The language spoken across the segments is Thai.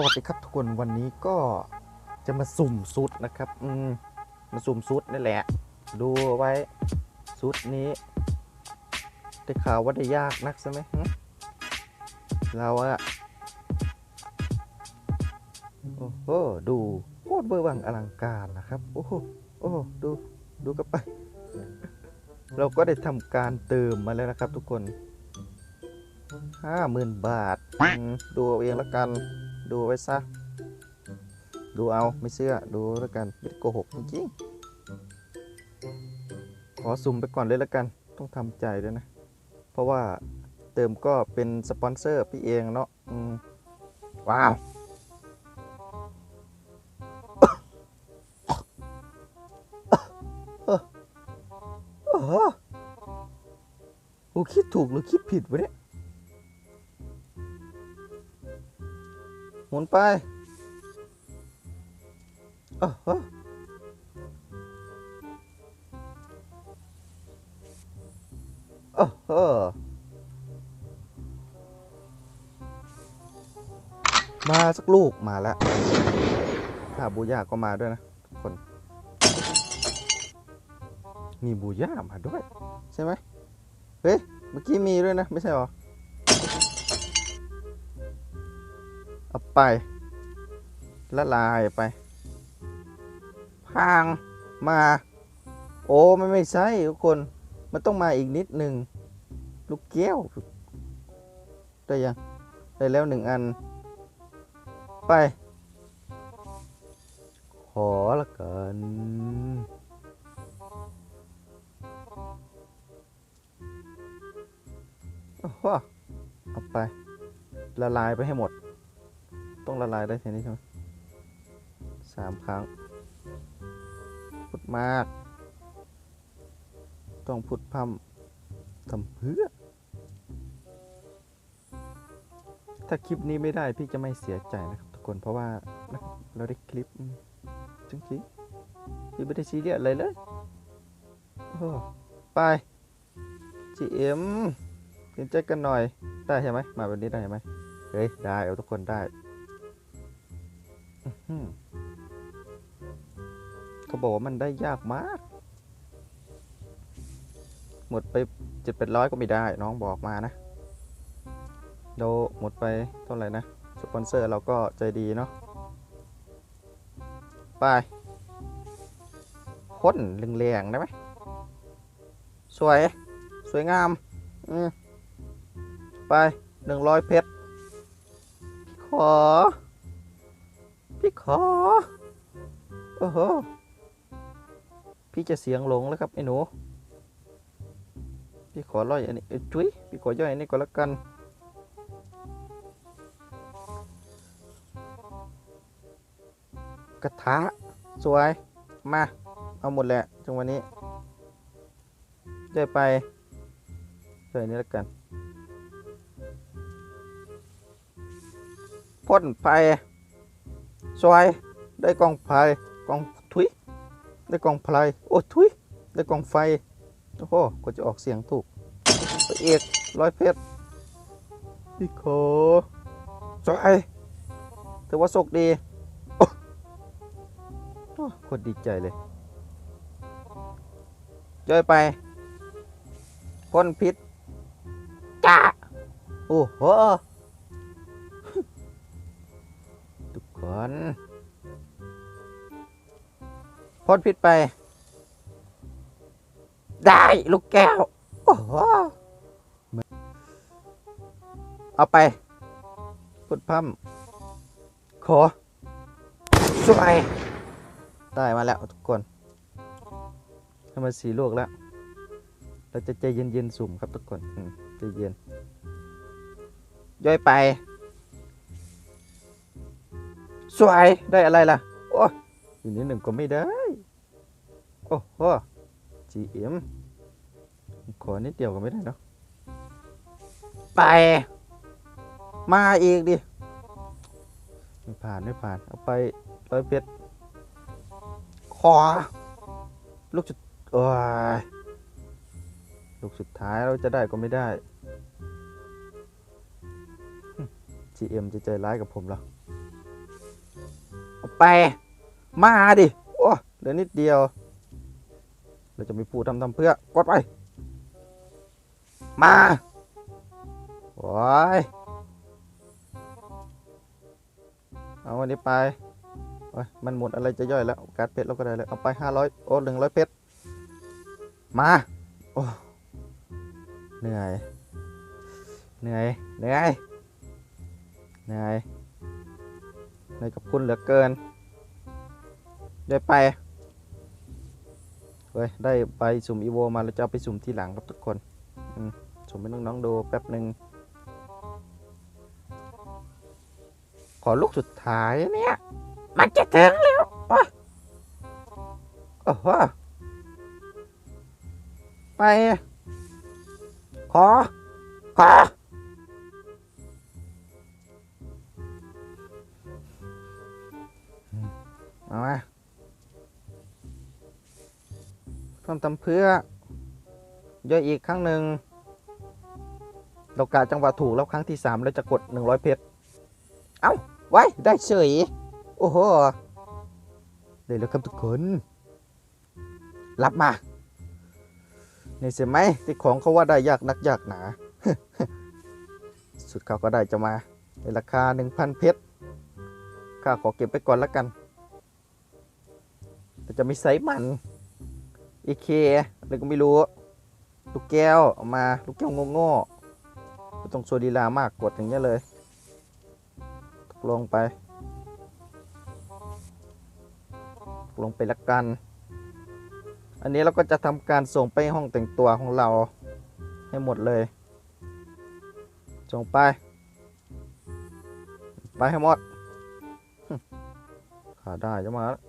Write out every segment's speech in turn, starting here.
สวัสดีครับทุกคนวันนี้ก็จะมาสุ่มซุดนะครับอืมมาสุ่มซุดนี่แหละ ดูไว้ซุดนี้ได้ข่าวว่าได้ยากนักใช่ไหมเราอะโอ้โหดูโคตรเบอร์วังอลังการนะครับ โอ้โหโอ้โหดูดูกันไป เราก็ได้ทำการเติมมาแล้วนะครับทุกคนห้าหมื่นบาทดูเอาเองล้วกัน ดูไว้ซะ ดูเอาไม่เชื่อดูแล้วกันไม่โกหกจริงๆขอสุ่มไปก่อนเลยแล้วกัน ต้องทำใจด้วยนะ เพราะว่าเติมก็เป็นสปอนเซอร์พี่เองเนาะอืมว้าวโอ้โหกูคิดถูกหรือคิดผิดวะเนี่ย หมุนไปโอ้โหโอ้โหมาสักลูกมาแล้วถ้าบูย่าก็มาด้วยนะทุกคน มีบูย่ามาด้วย ใช่ไหมเฮ้ย เมื่อกี้มีด้วยนะ ไม่ใช่หรอ ไป ละลายไปพังมา โอ้ไม่ไม่ใช่ทุกคน มันต้องมาอีกนิดหนึ่ง ลูกแก้ว ได้ยัง ได้แล้วหนึ่งอัน ไป ขอละกันโอ้โหเอาไป ละลายไปให้หมด ต้องละลายได้ทีนี้ใช่ไหมสามครั้งพุดมาก ต้องพุดพัมทำเพื่อ ถ้าคลิปนี้ไม่ได้พี่จะไม่เสียใจนะครับทุกคนเพราะว่าเราได้คลิปจริงๆพี่ไม่ได้ซีเรียสอะไรเลยโอ้ไป GM เตือนใจกันหน่อย ได้ใช่ไหมมาแบบนี้ได้ใช่ไหมเฮ้ยได้เอาทุกคนได้ เขาบอกว่ามันได้ยากมาก หมดไปเจ็ดแปดร้อยก็ไม่ได้ น้องบอกมานะโดหมดไปเท่าไหร่นะ สปอนเซอร์เราก็ใจดีเนาะ ไปพ่นแรงๆได้ไหม สวย สวยงาม อืมไปหนึ่งร้อยเพชรขอ ขอ โอ้โห พี่จะเสียงหลงแล้วครับไอ้หนู พี่ขอร้อยอันนี้เอ้ยจุ้ยพี่ขอย่อยอันนี้ก่อนแล้วกันกระทะสวย มา เอาหมดแหละจังวันนี้ย่อยไปย่อยนนี้แล้วกันพ่นไป สวยได้กองไฟกองทุยได้กองไฟโอ้ทุยได้กองไฟโอ้โหก็จะออกเสียงถูกไปเอกร้อยเพชรพี่โคสวยถือว่าโชคดีโอ้คตรดีใจเลยย่อยไปพ่นพิษจ้าโอ้โห ทุกคนพ่นพิษไป ได้ลูกแก้ว โอ้โหเอาไปพุดพัมขอสวยได้มาแล้วทุกคนทำมาสีลูกแล้ว เราจะใจเย็นๆสุ่มครับทุกคนใจเย็นย่อยไป สวยได้อะไรล่ะ โอ้ยอีกนิดหนึ่งก็ไม่ได้ โอ้โห GM ขอนิดเดียวก็ไม่ได้เนาะไป มาอีกดิไม่ผ่านไม่ผ่าน เอาไปร้อยเพชรขอ ลูกจุดโอ้ยลูกสุดท้ายเราจะได้ก็ไม่ได้ GM จะใจร้ายกับผมเหรอ ไป มาดิ โอ้เหลือนิดเดียว เราจะมีผู้ทำทำเพื่อกดไป มาโอ้ยเอาวันนี้ไปโอ้ยมันหมดอะไรจะย่อยแล้วการ์ดเพชรเราก็ได้เลยเอาไปห้าร้อยโอ้หนึ่งร้อยเพชรมาโอ้เหนื่อยเหนื่อยเหนื่อยเหนื่อย เหนื่อยกับคุณเหลือเกิน ได้ไป เฮ้ย ได้ไปสุ่มอีโวมาแล้วจะเอาไปสุ่มทีหลังครับทุกคน สุ่มให้น้องๆดูแป๊บหนึ่ง ขอลูกสุดท้ายเนี่ย มันจะถึงแล้วโอ้โอ้โหไป ขอ ขอ เอามาทำตำเพื่อย่อยอีกครั้งหนึ่งเรากาจังหวะถูกแล้วครั้งที่สามแล้วจะกด 100 เพชร เอ้า ไว้ ได้เฉย โอ้โห ได้แล้วครับทุกคน รับมาเนี่เสียไหมที่ของเขาว่าได้ยากนักยากหนา สุดเขาก็ได้จะมาในราคา 1,000 เพชรข้าขอเก็บไปก่อนแล้วกัน จะไมีไซส์มันอีเคอะไรก็ไม่รู้ ลูกแก้วเอามา ลูกแก้วโง่ๆไม่ต้องโชว์ดีลามากกดอย่างเงี้ยเลย ตกลงไป ตกลงไปละกัน อันนี้เราก็จะทำการส่งไปห้องแต่งตัวของเราให้หมดเลย ส่งไป ไปให้หมด ขาได้จะมาแล้ว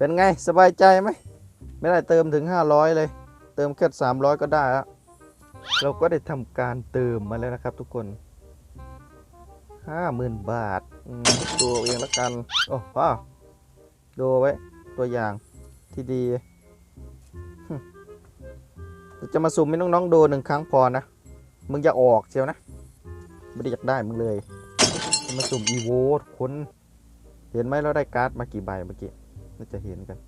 เป็นไงสบายใจไหม ไม่ได้เติมถึง 500 เลย เติมแค่300 ก็ได้แล้ว เราก็ได้ทำการเติมมาแล้วนะครับทุกคน 50,000 บาทอืมดูเองล้วกัน โอ้ว้าวดูไว้ ตัวอย่างที่ดีจะมาสุ่มให้น้อง ๆ ดูหนึ่งครั้งพอนะ มึงอย่าออกเชียวนะ ไม่ได้อยากได้มึงเลย มาสุ่มอีโวทุกคน เห็นไหมเราได้การ์ดมากี่ใบเมื่อกี้ น่าจะเห็นกัน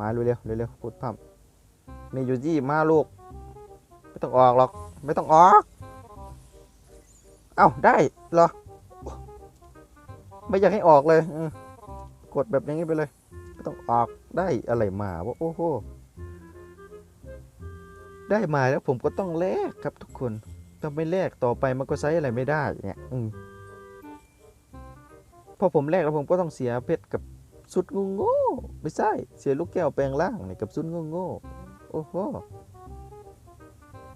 มาเร็วๆเร็วๆพูดพร่ำมีอยู่ยี่มาลูก ไม่ต้องออกหรอก ไม่ต้องออก เอ้าได้เหรอ ไม่อยากให้ออกเลยกดแบบนี้ไปเลยไม่ต้องออกได้อะไรมาวะโอ้โหได้มาแล้วผมก็ต้องแลกครับทุกคนถ้าไม่แลกต่อไปมันก็ใช้อะไรไม่ได้เนี่ย อืมพอผมแลกแล้วผมก็ต้องเสียเพชรกับ สุดงงโงๆไม่ใช่ เสียลูกแก้วแปลงร่างเนี่ยกับสุดงงโงๆโอ้โห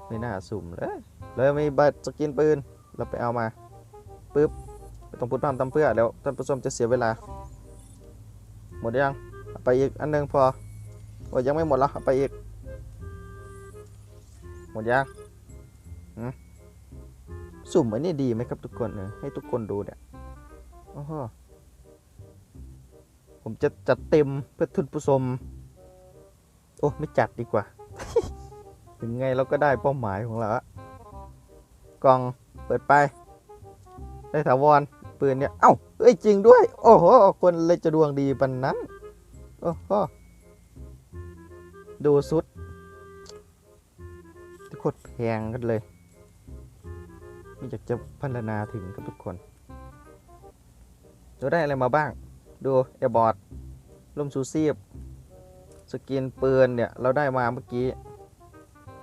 ไม่น่าสุ่มเลยเลยมีบัตรสกินปืน เราไปเอามาปึ๊บไม่ต้องพูดพร่ำทำเพื่อแล้วท่านผู้ชมจะเสียเวลา หมดยังไปอีกอันหนึงพอโอ้ยังไม่หมดล้วเอไปอีก หมดยังหืมสุ่มอันนี้ดีไหมครับทุกคนเนยให้ทุกคนดูเนี่ยโอ้โห ผมจะจัดเต็มเพื่อทุนผู้ชมโอ้ไม่จัดดีกว่า ถึงไงเราก็ได้เป้าหมายของเราละกล่องเปิดไป ได้ถาวรปืนเนี่ย เอ้าเอ้ยจริงด้วย โอ้โห คนเลยจะดวงดีปันนั้น โอ้โห ดูสุดที่โคตรแพงกันเลย ไม่อยากจะพัฒนาถึงกับทุกคน เราได้อะไรมาบ้าง ดูแอร์บอร์ดล่มชูซีบสกินปืนเนี่ย เราได้มาเมื่อกี้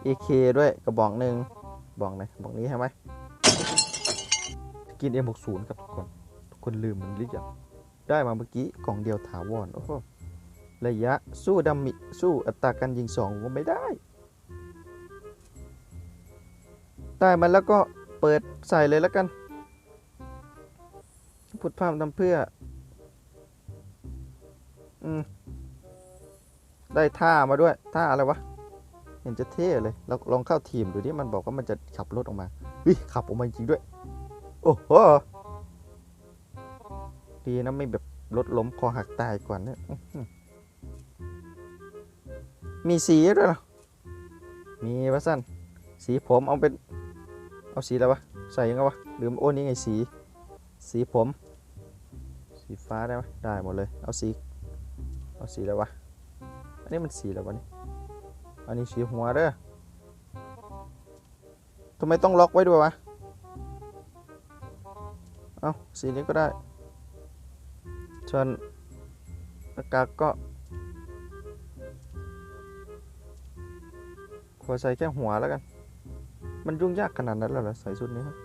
AK ด้วยกระบอกหนึ่งบอกไหนบอกนี้ใช่ไหมสกิน M60 ครับทุกคนทุกคนลืมมันหรือยังได้มาเมื่อกี้กล่องเดียวถาวรโอ้โหระยะสู้ดัมมิสู้อัตราการยิงสองก็ไม่ได้ได้มันแล้วก็เปิดใส่เลยแล้วกัน พุดพามทำเพื่อ อืม ได้ท่ามาด้วย ท่าอะไรวะ เห็นจะเท่เลย เราลองเข้าทีมดูที่มันบอกว่ามันจะขับรถออกมาวิขับออกมาจริงด้วย โอ้โห ดีนะไม่แบบรถล้มคอหักตายก่อนเนี่ย มีสีด้วยเหรอ มีวะสั้น สีผมเอาเป็น เอาสีอะไรวะ ใส่ยังไงวะ ลืมโอ้นี่ไงสี สีผม สีฟ้าได้ไหมได้หมดเลย เอาสี เอาสีแล้ววะ อันนี้มันสีแล้ววะนี่ อันนี้สีหัวเด้อทำไมต้องล็อกไว้ด้วยวะ เอาสีนี้ก็ได้ส่วนหน้ากากก็ขอใส่แค่หัวแล้วกัน มันยุ่งยากขนาดนั้นแล้วเหรอใส่ชุดนี้ฮะ